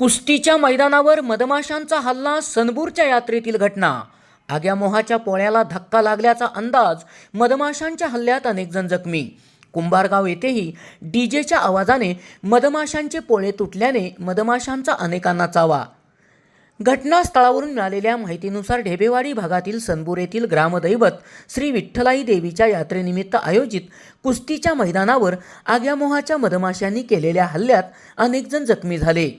कुस्तीच्या मैदानावर मधमाशांचा हल्ला सनबूरच्या यात्रेतील घटना. आग्या मोहाच्या पोळ्याला धक्का लागल्याचा अंदाज मधमाशांच्या हल्ल्यात अनेकजण जखमी. कुंभारगाव येथेही डीजेच्या आवाजाने मधमाशांचे पोळे तुटल्याने मधमाशांचा अनेकांना चावा. घटनास्थळावरून मिळालेल्या माहितीनुसार ढेबेवाडी भागातील सनबूर येथील ग्रामदैवत श्री विठ्ठलाई देवीच्या यात्रेनिमित्त आयोजित कुस्तीच्या मैदानावर आग्यामोहाच्या मधमाशांनी केलेल्या हल्ल्यात अनेकजण जखमी झाले.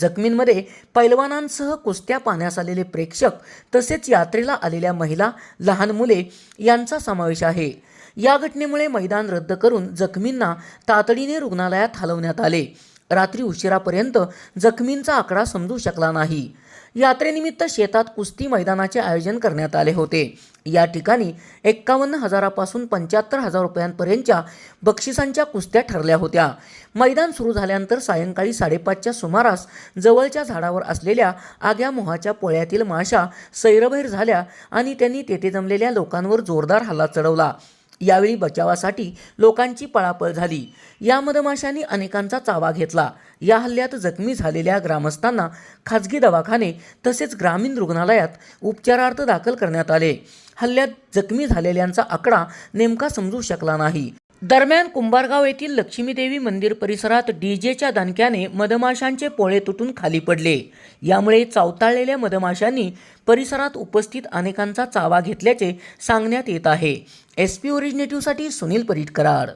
जखमींमध्ये पैलवानांसह कुस्त्या पाहण्यास आलेले प्रेक्षक तसेच यात्रेला आलेल्या महिला लहान मुले यांचा समावेश आहे. या घटनेमुळे मैदान रद्द करून जखमींना तातडीने रुग्णालयात हलवण्यात आले. रात्री उशिरापर्यंत जखमींचा आकडा समजू शकला नाही. यात्रेनिमित्त शेतात कुस्ती मैदानाचे आयोजन करण्यात आले होते. या ठिकाणी एक्कावन्न हजारापासून पंच्याहत्तर हजार रुपयांपर्यंतच्या बक्षिसांच्या कुस्त्या ठरल्या होत्या. मैदान सुरू झाल्यानंतर सायंकाळी साडेपाचच्या सुमारास जवळच्या झाडावर असलेल्या आग्या मोहाच्या पोळ्यातील माशा सैरभैर झाल्या आणि त्यांनी तेथे जमलेल्या लोकांवर जोरदार हल्ला चढवला. यावेळी बचावासाठी लोकांची पळापळ झाली. या मधमाशांनी अनेकांचा चावा घेतला. या हल्ल्यात जखमी झालेल्या ग्रामस्थांना खाजगी दवाखाने तसेच ग्रामीण रुग्णालयात उपचारार्थ दाखल करण्यात आले. हल्ल्यात जखमी झालेल्यांचा आकडा नेमका समजू शकला नाही. दरम्यान कुंभारगाव येथील लक्ष्मीदेवी मंदिर परिसरात डीजेच्या दणक्याने मधमाशांचे पोळे तुटून खाली पडले. यामुळे चावताळलेल्या मधमाशांनी परिसरात उपस्थित अनेकांचा चावा घेतल्याचे सांगण्यात येत आहे. एस पी ओरिजिनेटिव्हसाठी सुनील परीटकराड.